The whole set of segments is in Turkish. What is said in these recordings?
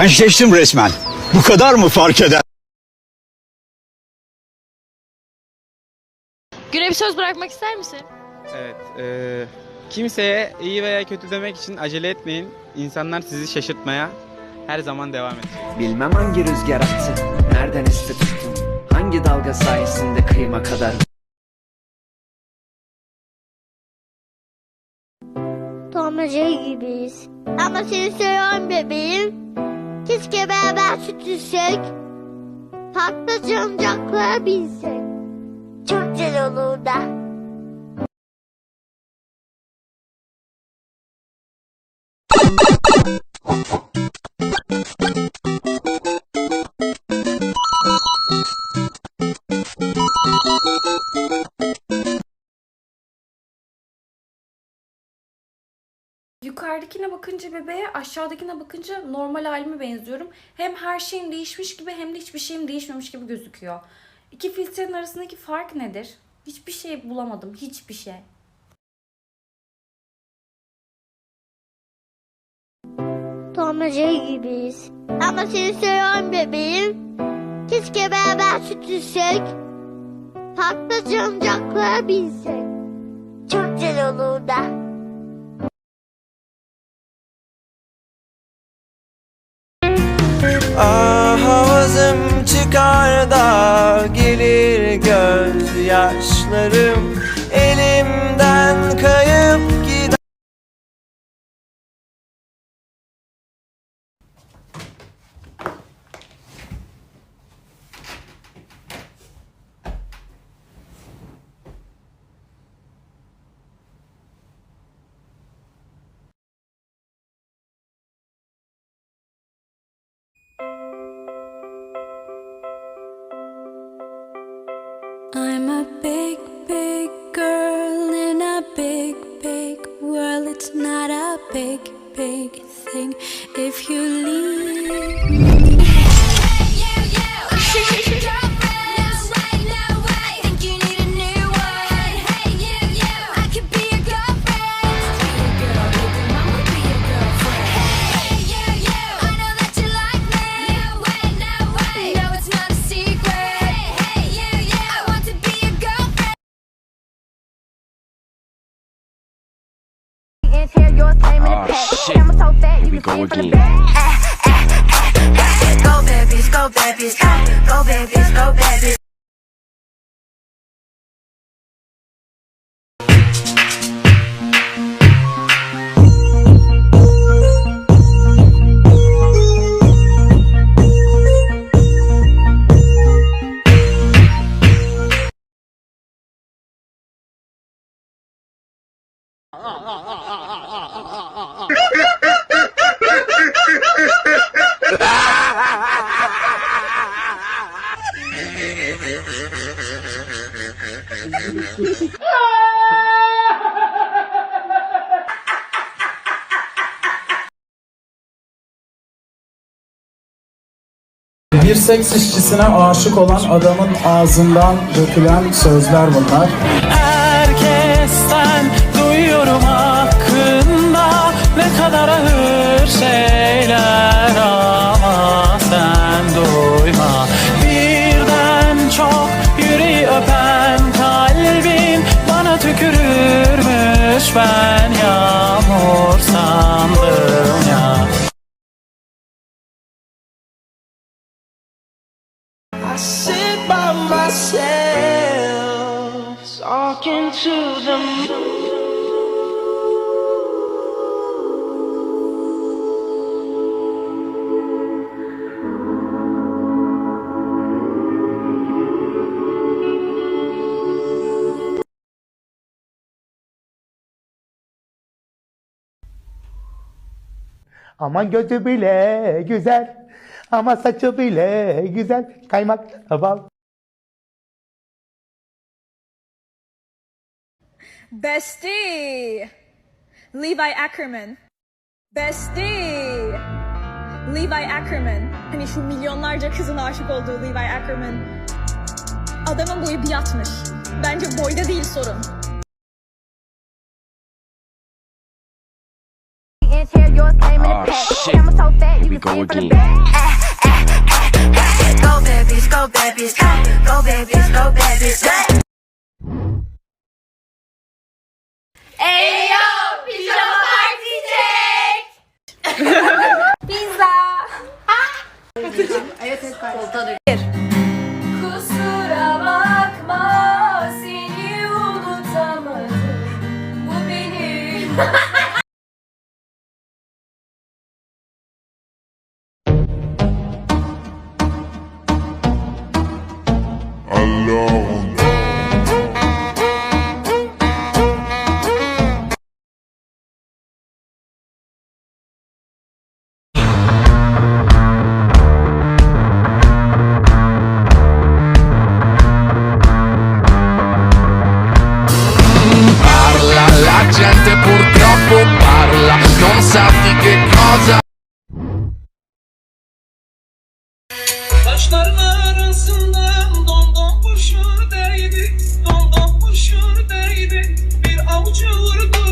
Gençleştim resmen. Bu kadar mı fark eder? Güne bir söz bırakmak ister misin? Evet. eee, kimseye iyi veya kötü demek için acele etmeyin. İnsanlar sizi şaşırtmaya her zaman devam edecek. Bilmem hangi rüzgar attı, nereden esti tuttun Hangi dalga sayesinde kıyıma kadar Tom ve Jerry gibiyiz. Ama seni seviyorum bebeğim. Keşke beraber süt içsek. Farklı cancaklara binsek. Çok güzel olurdu. Yukarıdakine bakınca bebeğe, aşağıdakine bakınca normal halime benziyorum. Hem her şeyim değişmiş gibi hem de hiçbir şeyim değişmemiş gibi gözüküyor. İki filtrenin arasındaki fark nedir? Hiçbir şey bulamadım, hiçbir şey. Tom ve Jerry gibiyiz. Ama seni seviyorum bebeğim. Keşke beraber süt içsek. Farklı cancaklara binsek. Çok güzel olurdu. Ah havazım çıkar da gelir gözyaşlarım I'm a big, big girl in a big, big world. It's not a big, big thing if you leave. in oh, the pack. Shit. I'm so fat, Here you can see from the back. Go babies, go babies, go babies, go babies. Bir seks işçisine aşık olan adamın ağzından dökülen sözler bunlar. Herkesten duyuyorum hakkında Ne kadar ağır şeyler ama sen duyma Birden çok yüreği öpen kalbin Bana tükürürmüş ben to the moon. Ama gözü bile güzel. Ama saçı bile güzel. Kaymak bal. Bestie! Levi Ackerman. Bestie! Levi Ackerman. Hani şu milyonlarca kızın aşık olduğu Levi Ackerman. Adamın boyu bir yatmış. Bence boyda değil sorun. Oh shit. Here we go again. Go babies, go babies, go, go babies, go babies. Eyo pijama partiyecek. Pizza. evet evet Kusura bakma seni unutamadım. Bu benim. Parla, la gente purtroppo parla, non sa di che cosa. Taşların arasından domdom kurşun değdi, domdom kurşun değdi. Bir avucu vurdu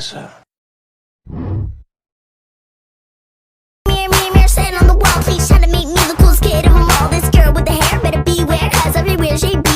Melissa? Mirror, mirror, mirror, stand on the wall, please try to make me the coolest kid of them all. This girl with the hair better beware, cause everywhere she be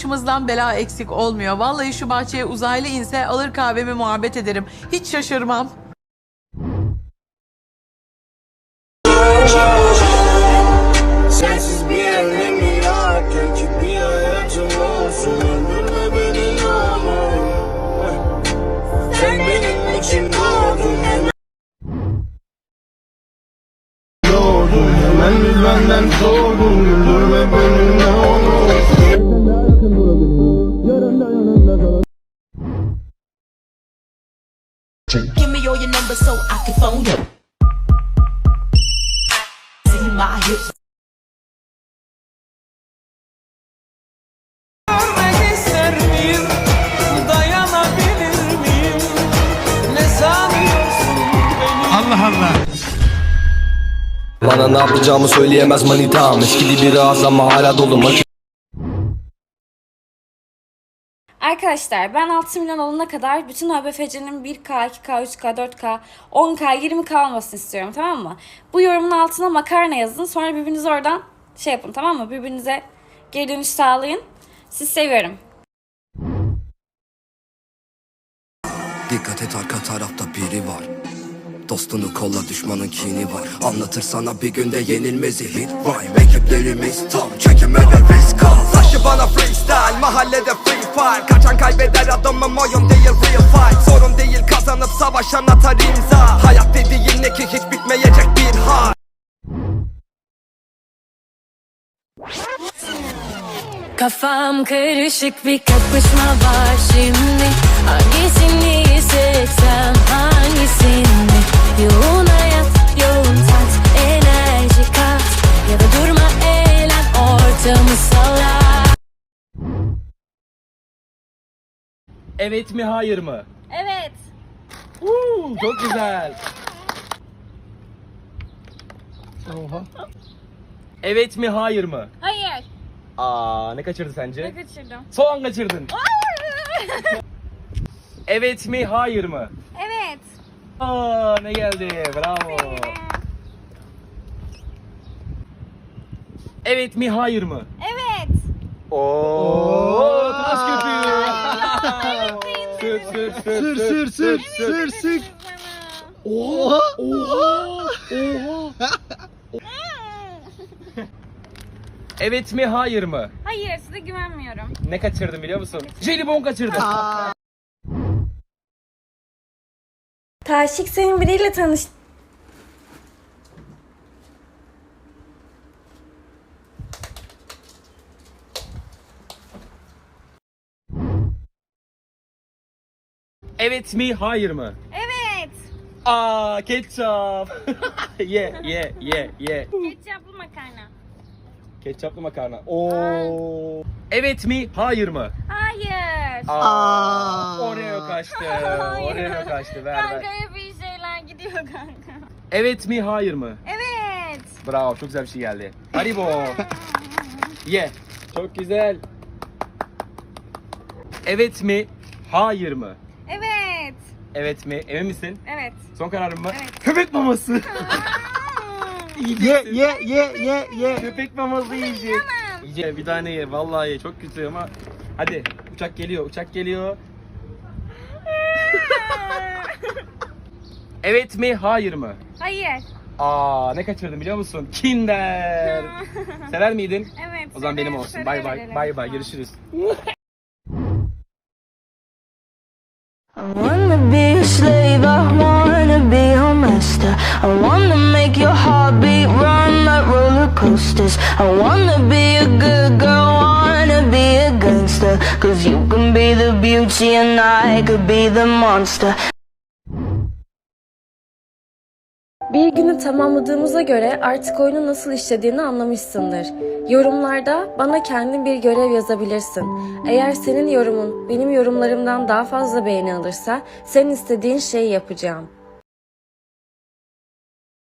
başımızdan bela eksik olmuyor. Vallahi şu bahçeye uzaylı inse alır kahvemi muhabbet ederim. Hiç şaşırmam. Sanıyorsun beni? Allah Allah. Bana ne yapacağımı söyleyemez manitam. Eskidi biraz ama hala dolu Arkadaşlar ben 6 milyon olana kadar bütün ÖBFC'nin 1K, 2K, 3K, 4K, 10K, 20K olmasını istiyorum tamam mı? Bu yorumun altına makarna yazın sonra birbirinize oradan şey yapın tamam mı? Birbirinize geri dönüş sağlayın. Sizi seviyorum. Dikkat et arka tarafta biri var Dostunu kolla düşmanın kini var Anlatır sana bir günde yenilmezi hit rhyme Ekiplerimiz tam çekime ve risk al Taşı bana freestyle mahallede fire Kaçan kaybeder adamım oyun değil real fight. Sorun değil kazanıp savaşan atar imza. Hayat dediğin ne ki hiç bitmeyecek bir hal. Kafam karışık bir kapışma var şimdi. Hangisini seçsem hangisini Evet mi hayır mı? Evet. Uuu çok güzel. Evet mi hayır mı? Hayır. Aa ne kaçırdı sence? kaçırdım. Soğan kaçırdın. Evet mi hayır mı? Evet. Aa ne geldi? Bravo. Evet mi hayır mı? Evet. Oo taş köpüğü. Sür sür sür sür sür. Oha oha oha. Evet mi hayır mı? Hayır size güvenmiyorum. Ne kaçırdım biliyor musun? Jelibon kaçırdım. Taşik senin biriyle tanış... Evet mi hayır mı? Evet. Aa ketçap. ye ye ye ye. Ketçaplı makarna. Ketçaplı makarna. Oo. Evet mi hayır mı? Hayır. Aa. Oreo kaçtı. Oreo kaçtı. Ver ver. hep iyi şeyler gidiyor kanka. Evet mi hayır mı? Evet. Bravo çok güzel bir şey geldi. Haribo. Ye. Çok güzel. Evet mi? Hayır mı? Evet. Mi? Emin misin? Evet. Son kararın mı? Evet. Köpek maması. Ye ye ye ye ye. Köpek maması yiyecek. Yiyecek. Bir tane ye. Vallahi ye. Çok kötü ama. Hadi. Uçak geliyor. Uçak geliyor. evet mi? Hayır mı? Hayır. Aa ne kaçırdım biliyor musun? Kinder. Sever miydin? Evet. O zaman benim olsun. Bay bay. Bay bay. Görüşürüz. I wanna be a slave, I wanna be your master. I wanna make your heartbeat run like roller coasters. I wanna be a good girl, wanna be a gangster. Cause you can be the beauty and I could be the monster. Bir günü tamamladığımıza göre artık oyunun nasıl işlediğini anlamışsındır. Yorumlarda bana kendin bir görev yazabilirsin. Eğer senin yorumun benim yorumlarımdan daha fazla beğeni alırsa sen istediğin şeyi yapacağım.